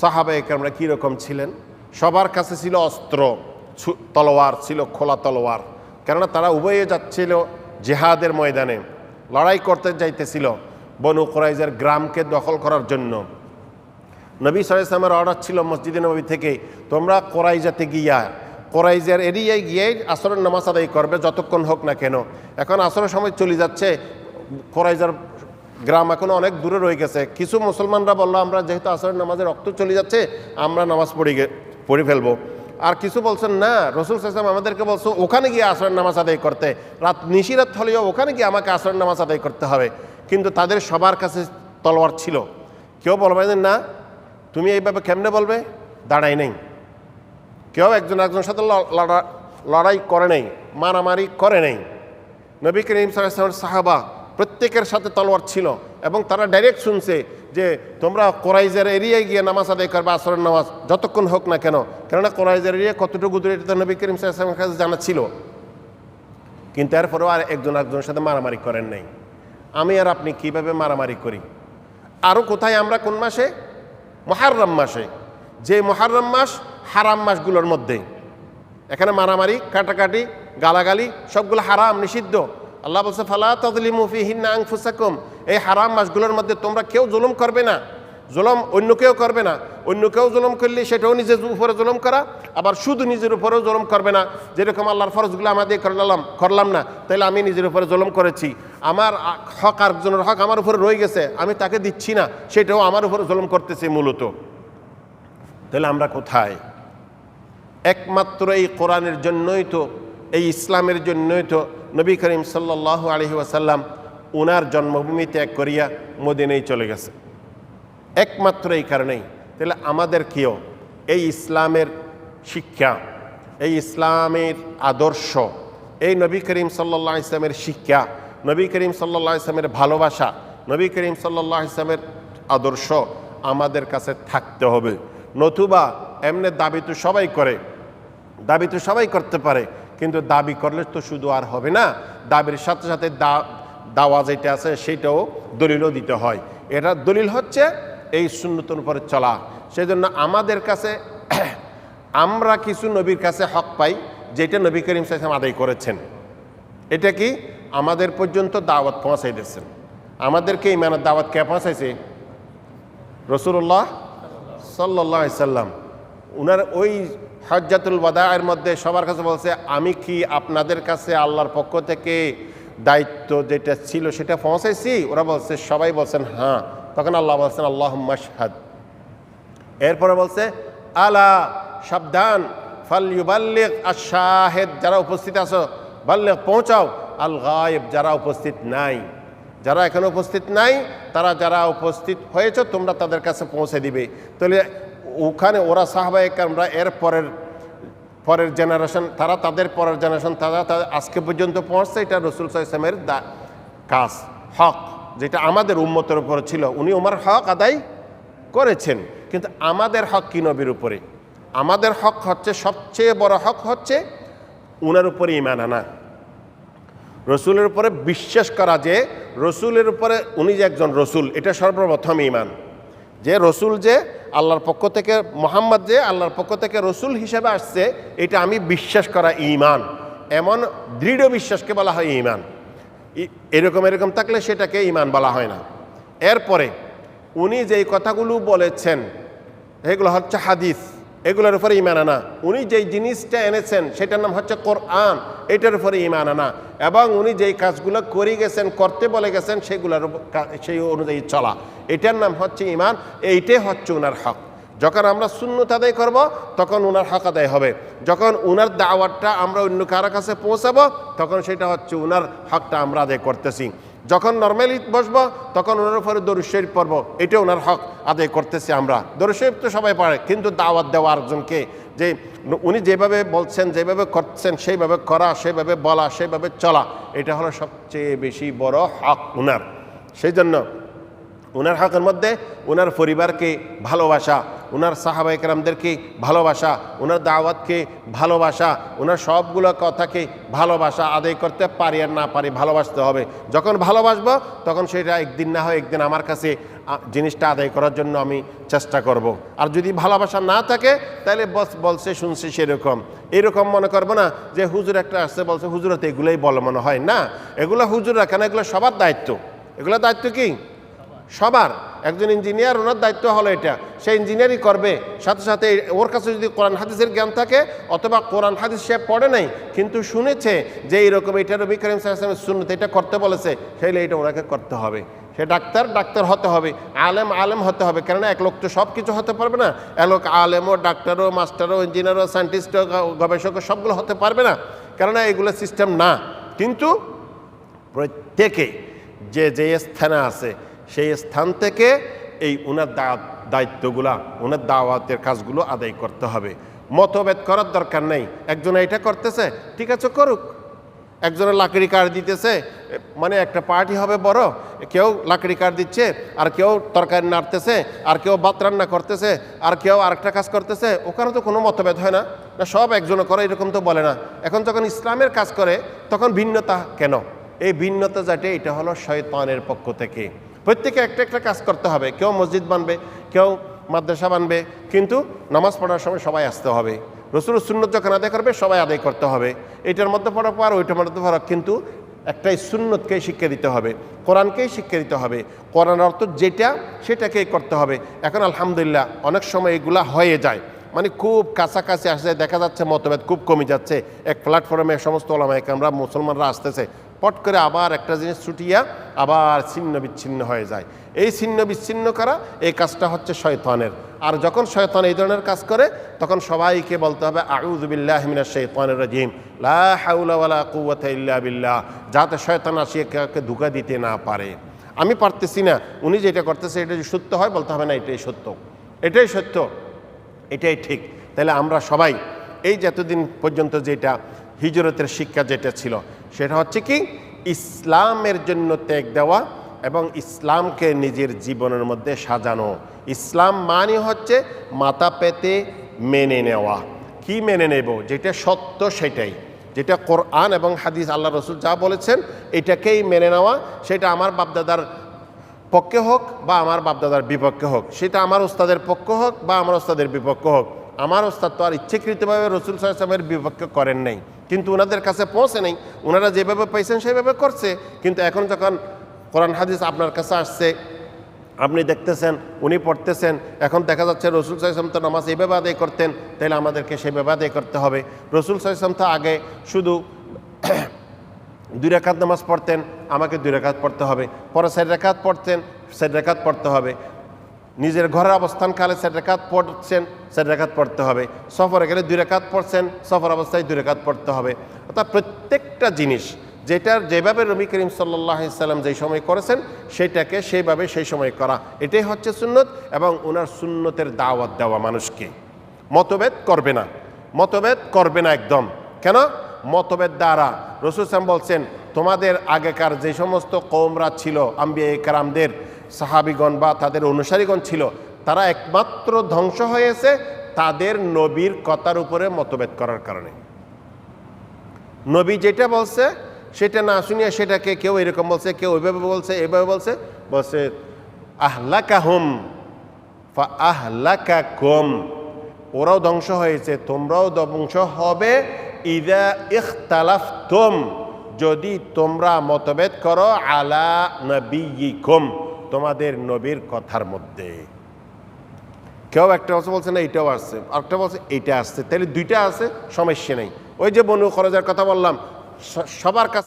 সাহাবা একরামরা কীরকম ছিলেন? সবার কাছে ছিল অস্ত্র তলোয়ার ছিল, খোলা তলোয়ার। কেননা তারা উভয়ে যাচ্ছিল জেহাদের ময়দানে, লড়াই করতে যাইতেছিল বনু কোরাইজের গ্রামকে দখল করার জন্য। নবী সালামের অর্ডার ছিল মসজিদে নবী থেকে, তোমরা কোরাইজাতে গিয়া কোরাইজার এরিয়ায় গিয়ে আসরের নামাজ আদায় করবে যতক্ষণ হোক না কেন। এখন আসরের সময় চলে যাচ্ছে কোরাইজার গ্রাম এখন অনেক দূরে রয়ে গেছে। কিছু মুসলমানরা বলল, আমরা যেহেতু আসরের নামাজের রক্ত চলে যাচ্ছে, আমরা নামাজ পড়ে পড়ে ফেলব। আর কিছু বলছেন, না, রসুল সাল্লাম আমাদেরকে বলছো, ওখানে গিয়ে আসরের নামাজ আদায় করতে। রাত নিশিরাত হলেও ওখানে গিয়ে আমাকে আসরের নামাজ আদায় করতে হবে। কিন্তু তাদের সবার কাছে তলোয়ার ছিল। কেউ বলবে না, তুমি এইভাবে কেমনে বলবে? দাঁড়াই নেই। কেউ একজন একজনের সাথে লড়া- লড়াই করে নেই, মারামারি করে নেই। নবী করিম সাল্লামের সাহাবা প্রত্যেকের সাথে তলোয়ার ছিল এবং তারা ডাইরেক্ট শুনছে যে তোমরা কোরাইজের এরিয়ায় গিয়ে নামাজ আদায় করবে, আসরের নামাজ, যতক্ষণ হোক না কেন। কেননা কোরাইজের এরিয়া কতটুকু দূরে, এটা নবী করিম সাল্লামের কাছে জানা ছিল। কিন্তু এরপরেও আর একজন একজনের সাথে মারামারি করেন নাই। আমি আর আপনি কীভাবে মারামারি করি? আরও কোথায় আমরা কোন মাসে? মহারম মাসে। যে মহারম মাস হারাম মাসগুলোর মধ্যে। এখানে মারামারি, কাটাকাটি, গালাগালি, সবগুলো হারাম, নিষিদ্ধ। আল্লাহ বলছে ফালা তদলিমু ফি হিন্না আংফুসাকুম এই হারাম মাসগুলোর মধ্যে তোমরা কেউ জুলুম করবে না। জুলম অন্য কেউ করবে না। অন্য কেউ জুলম করলে সেটাও নিজের উপরে জুলম করা আবার শুধু নিজের উপরেও জুলম করবে না। যেরকম আল্লাহর ফরজগুলো আমাদের করলাম করলাম না তাহলে আমি নিজের উপরে জুলম করেছি। আমার আ, হক আরেকজনের হক আমার উপরে রয়ে গেছে আমি তাকে দিচ্ছি না সেটাও আমার উপরে জুলম করতেছে মূলত। তাহলে আমরা কোথায়? একমাত্র এই কোরআনের জন্যই তো এই ইসলামের জন্যই তো নবী করিম সাল্লাহ আলহি ওয়াসাল্লাম ওনার জন্মভূমি ত্যাগ করিয়া মদিনেই চলে গেছে। একমাত্র এই কারণেই। তাহলে আমাদের কেউ এই ইসলামের শিক্ষা, এই ইসলামের আদর্শ, এই নবী করিম সাল্লাহ ইসলামের শিক্ষা, নবী করিম সাল্লাহ ইসলামের ভালোবাসা, নবী করিম সাল্লাহ ইসলামের আদর্শ আমাদের কাছে থাকতে হবে। নতুবা এমনি দাবি তো সবাই করে, দাবি তো সবাই করতে পারে। কিন্তু দাবি করলে তো শুধু আর হবে না, দাবির সাথে সাথে দা, দাওয়া যেটা আছে সেটাও দলিলও দিতে হয়। এটা দলিল হচ্ছে এই শূন্যতন উপরে চলা। সেই জন্য আমাদের কাছে আমরা কিছু নবীর কাছে হক পাই, যেটা নবী করিম সাহেব আদায় করেছেন। এটা কি? আমাদের পর্যন্ত দাওয়াত পৌঁছাই দিচ্ছেন আমাদেরকে ইমানের দাওয়াত কে পৌঁছাইছে? রসুল্লাহ সাল্লাহ সাল্লাম উনার ওই হজ্জাতুল বাদায়ের মধ্যে সবার কাছে বলছে, আমি কি আপনাদের কাছে আল্লাহর পক্ষ থেকে দায়িত্ব যেটা ছিল সেটা পৌঁছাইছি ওরা বলছে, সবাই বলছেন হ্যাঁ। তখন আল্লাহ বলছেন আল্লাহ মাসহাদ এরপরে বলছে, আলা সাবধান ফাল ইউবাল্লিগ আশাহেদ যারা উপস্থিত আছো, বাল্লিগ, পৌঁছাও। আল গায়েব, যারা উপস্থিত নাই। যারা এখানে উপস্থিত নাই, তারা যারা উপস্থিত হয়েছে, তোমরা তাদের কাছে পৌঁছে দিবে। তাহলে ওখানে ওরা সাহবাহিক আমরা এর পরের পরের জেনারেশন তারা তাদের পরের জেনারেশন তারা তাদের আজকে পর্যন্ত পৌঁছছে এটা রসুল সাইসলামের দা, কাজ, হক, যেটা আমাদের উম্মতের উপরে ছিল। উনি ওমার হক আদায় করেছেন, কিন্তু আমাদের হক কি নবীর উপরে? আমাদের হক হচ্ছে, সবচেয়ে বড় হক হচ্ছে উনার উপরে ইমান আনা। রসুলের উপরে বিশ্বাস করা যে, রসুলের উপরে উনি যে একজন রসুল, এটা সর্বপ্রথম ইমান যে রসুল যে আল্লাহর পক্ষ থেকে মোহাম্মদ যে আল্লাহর পক্ষ থেকে রসুল হিসেবে আসছে, এটা আমি বিশ্বাস করা ইমান এমন দৃঢ় বিশ্বাসকে বলা হয় ইমান এরকম এরকম থাকলে সেটাকে ইমান বলা হয় না। এরপরে উনি যেই কথাগুলো বলেছেন, এগুলো হচ্ছে হাদিস। এগুলোর উপরে ইমান আনা। উনি যেই জিনিসটা এনেছেন, সেটার নাম হচ্ছে কোরআন। এটার উপরে ইমান আনা। এবং উনি যেই কাজগুলো করে গেছেন, করতে বলে গেছেন, সেগুলোর সেই অনুযায়ী চলা। এটার নাম হচ্ছে ইমান এইটাই হচ্ছে ওনার হক। যখন আমরা শূন্যতা আদায় করব, তখন ওনার হক আদায় হবে। যখন ওনার দাওয়াতটা আমরা অন্য কারও কাছে পৌঁছাবো, তখন সেটা হচ্ছে ওনার হকটা আমরা আদায় করতেছি। যখন নর্মালি বসবো, তখন ওনার উপরে দরুদ শরীফ পড়ব। এটা ওনার হক, আদায় করতেছি আমরা। দরুদ শরীফ তো সবাই পারে কিন্তু দাওয়াত দেওয়া আরেকজনকে, যে উনি যেভাবে বলছেন, যেভাবে করছেন, সেইভাবে করা সেভাবে বলা সেভাবে চলা, এটা হলো সবচেয়ে বেশি বড় হক ওনার সেই জন্য ওনার হকের মধ্যে ওনার পরিবারকে ভালোবাসা ওনার সাহাবাইকরামদেরকে ভালোবাসা ওনার দাওয়াতকে ভালোবাসা ওনার সবগুলো কথাকে ভালোবাসা আদায় করতে পারি আর না পারি ভালোবাসতে হবে। যখন ভালোবাসবো, তখন সেটা একদিন না হয় একদিন আমার কাছে জিনিসটা আদায় করার জন্য আমি চেষ্টা করব। আর যদি ভালোবাসা না থাকে, তাহলে বস, বলছে, শুনছে সেরকম। এরকম মনে করব না যে হুজুর একটা আসছে, বলছে হুজুরতে এগুলোই বলে মনে হয়। না, এগুলো হুজুররা কেন? এগুলো সবার দায়িত্ব। এগুলো দায়িত্ব কি? সবার। একজন ইঞ্জিনিয়ার ওনার দায়িত্ব হলো এটা। সে ইঞ্জিনিয়ারই করবে। সাথে সাথে ওর কাছে যদি কোরআন হাদিসের জ্ঞান থাকে, অথবা কোরআন হাদিস সে পড়ে নাই, কিন্তু শুনেছে যে এইরকম এটা রবি করিম সাহেবের শুনতে এটা করতে বলেছে সেইলে এটা ওনাকে করতে হবে। সে ডাক্তার ডাক্তার হতে হবে। আলেম আলেম হতে হবে। কেননা এক লোক তো সব কিছু হতে পারবে না। এক লোক আলেমও, ডাক্তারও, মাস্টারও ইঞ্জিনিয়ারও সায়েন্টিস্টও গবেষকও সবগুলো হতে পারবে না। কেননা এগুলো সিস্টেম না। কিন্তু প্রত্যেকে যে যে স্থানে আছে সেই স্থান থেকে এই উনার দা- দায়িত্বগুলা, উনার দাওয়াতের কাজগুলো আদায় করতে হবে। মতভেদ করার দরকার নেই। একজন এটা করতেছে, ঠিক আছে করুক। একজনের লাকড়ি কাঠ দিতেছে মানে একটা পার্টি হবে বড়, কেউ লাকড়ি কাঠ দিচ্ছে, আর কেউ তরকারি নাড়তেছে, আর কেউ ভাত রান্না করতেছে, আর কেউ আরেকটা কাজ করতেছে, ওখানে তো কোনো মতভেদ হয় না। না, সব একজনে করে, এরকম তো বলে না। এখন যখন ইসলামের কাজ করে, তখন ভিন্নতা কেন? এই ভিন্নতা যাতে এটা হলো শয়তানের পক্ষ থেকে। প্রত্যেকে একটা একটা কাজ করতে হবে। কেউ মসজিদ বানবে, কেউ মাদ্রাসা বানবে, কিন্তু নামাজ পড়ার সময় সবাই আসতে হবে। রসুল সুন্নত যখন আদায় করবে, সবাই আদায় করতে হবে। এটার মধ্যে পড়া পার, ওইটার মধ্যে পড়া কিন্তু একটাই সুন্নতকেই শিক্ষা দিতে হবে, কোরআনকেই শিক্ষা দিতে হবে। কোরআন অর্থ যেটা, সেটাকেই করতে হবে। এখন আলহামদুলিল্লাহ, অনেক সময় এগুলা হয়ে যায়। মানে খুব কাছাকাছি আসছে দেখা যাচ্ছে মতভেদ খুব কমে যাচ্ছে। এক প্ল্যাটফর্মে সমস্ত ওলামাইক আমরা মুসলমানরা আসতেছে। পট করে আবার একটা জিনিস ছুটিয়া আবার ছিন্ন বিচ্ছিন্ন হয়ে যায়। এই ছিন্ন বিচ্ছিন্ন করা, এই কাজটা হচ্ছে শয়তানের। আর যখন শয়তান এই ধরনের কাজ করে, তখন সবাইকে বলতে হবে আউজুবিল্লাহ মিনাশ শৈতানের রাজিম। লা হাউলা ওয়ালা কুওয়াতা ইল্লা যাতে শয়তান আসিয়ে কাউকে ধোঁকা দিতে না পারে। আমি পারতেছি না। উনি যেটা করতেছে, এটা যদি সত্য হয়, বলতে হবে, না, এটাই সত্য। এটাই সত্য, এটাই ঠিক। তাহলে আমরা সবাই, এই যতদিন পর্যন্ত যেটা হিজরতের শিক্ষা যেটা ছিল সেটা হচ্ছে কি? ইসলামের জন্য ত্যাগ দেওয়া এবং ইসলামকে নিজের জীবনের মধ্যে সাজানো। ইসলাম মানে হচ্ছে মাথা পেতে মেনে নেওয়া। কি মেনে নেব? যেটা সত্য সেটাই। যেটা কোরআন এবং হাদিস আল্লাহ রসুল যা বলেছেন, এটাকেই মেনে নেওয়া। সেটা আমার বাপদাদার পক্ষে হোক বা আমার বাপদাদার বিপক্ষে হোক। সেটা আমার ওস্তাদের পক্ষ হোক বা আমার ওস্তাদের বিপক্ষে হোক। আমার ওস্তাদ তো আর ইচ্ছাকৃতভাবে রসুল সাহেবের বিপক্ষে করেন নাই। কিন্তু ওনাদের কাছে পৌঁছে নেই। ওনারা যেভাবে পাইছেন সেভাবে করছে। কিন্তু এখন যখন কোরআন হাদিস আপনার কাছে আসছে, আপনি দেখতেছেন, উনি পড়তেছেন, এখন দেখা যাচ্ছে রসুল সাইসলাম তো নামাজ এইভাবে আদায় করতেন তাহলে আমাদেরকে সেভাবে আদায় করতে হবে। রসুল সাইসলাম তো আগে শুধু দুই রেখাত নামাজ পড়তেন, আমাকে দুই রেখাত পড়তে হবে। পরে চার রেখাত পড়তেন, চার রেখাত পড়তে হবে। নিজের ঘরের অবস্থান কালে চার রেখাত পড়ছেন, চার রেখাত পড়তে হবে। সফরে গেলে দুই রেখাত পড়ছেন, সফর অবস্থায় দুই রেখাত পড়তে হবে। অর্থাৎ প্রত্যেকটা জিনিস যেটার যেভাবে রবি করিম সাল্লাহ সাল্লাম যেই সময় করেছেন, সেটাকে সেইভাবে সেই সময় করা। এটাই হচ্ছে সুন্নত এবং ওনার সুন্নতের দাওয়াত দেওয়া মানুষকে। মতভেদ করবে না। মতভেদ করবে না একদম। কেন? মতভেদ দ্বারা রসুল বলছেন, তোমাদের আগেকার যে সমস্ত কৌমরা ছিল আম্বিয়া কারামদের সাহাবিগণ বা তাদের অনুসারীগণ ছিল, তারা একমাত্র ধ্বংস হয়েছে তাদের নবীর কথার উপরে মতভেদ করার কারণে। নবী যেটা বলছে, সেটা না শুনিয়ে সেটাকে কেউ এরকম বলছে, কেউ ওইভাবে বলছে এইভাবে বলছে বলছে আহলাকা হুম ফা আহলাকা কম ওরাও ধ্বংস হয়েছে, তোমরাও ধ্বংস হবে, ইদা ইখতালাফ তোম যদি তোমরা মতভেদ করো আলা নবীকুম তোমাদের নবীর কথার মধ্যে। কেউ একটা বছর বলছে, না, এটাও আসছে। আরেকটা বলছে এইটা আসছে। তাহলে দুইটা আছে, সমস্যা নেই। ওই যে বনু খরচের কথা বললাম সবার কাছে